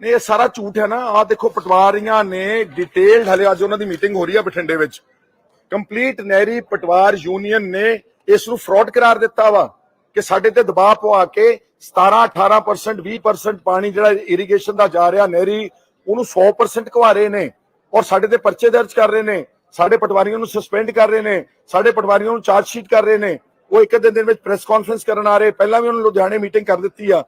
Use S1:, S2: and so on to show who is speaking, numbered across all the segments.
S1: ਨਹੀਂ, ਇਹ ਸਾਰਾ ਝੂਠ ਹੈ ਨਾ। ਆ ਦੇਖੋ ਪਟਵਾਰੀਆਂ ਨੇ ਡਿਟੇਲਡ ਹਲੇ ਅੱਜ ਉਹਨਾਂ ਦੀ ਮੀਟਿੰਗ ਹੋ ਰਹੀ ਹੈ ਬਠਿੰਡੇ ਵਿੱਚ। ਕੰਪਲੀਟ ਨਹਿਰੀ ਪਟਵਾਰ ਯੂਨੀਅਨ ਨੇ ਇਸ ਨੂੰ ਫਰਾਡ ਕਰਾਰ ਦਿੱਤਾ ਵਾ ਕਿ ਸਾਡੇ ਤੇ ਦਬਾਅ ਪਵਾ ਕੇ 17 18% 20% ਪਾਣੀ ਜਿਹੜਾ ਇਰੀਗੇਸ਼ਨ ਦਾ ਜਾ ਰਿਹਾ ਨਹਿਰੀ, ਉਹਨੂੰ 100% ਘਵਾ ਰਹੇ ਨੇ ਔਰ ਸਾਡੇ ਤੇ ਪਰਚੇ ਦਰਜ ਕਰ ਰਹੇ ਨੇ। ਸਾਡੇ ਪਟਵਾਰੀਆਂ ਨੂੰ ਸਸਪੈਂਡ ਕਰ ਰਹੇ ਨੇ। ਸਾਡੇ ਪਟਵਾਰੀਆਂ ਨੂੰ ਚਾਰਜ ਸ਼ੀਟ ਕਰ ਰਹੇ ਨੇ। ਉਹ ਇੱਕ ਦਿਨ ਦਿਨ ਵਿੱਚ ਪ੍ਰੈਸ ਕਾਨਫਰੰਸ ਕਰਨ ਆ ਰਹੇ। ਪਹਿਲਾਂ ਵੀ ਉਹਨਾਂ ਲੁਧਿਆਣੇ ਮੀਟਿੰਗ ਕਰ ਦਿੱਤੀ ਆ।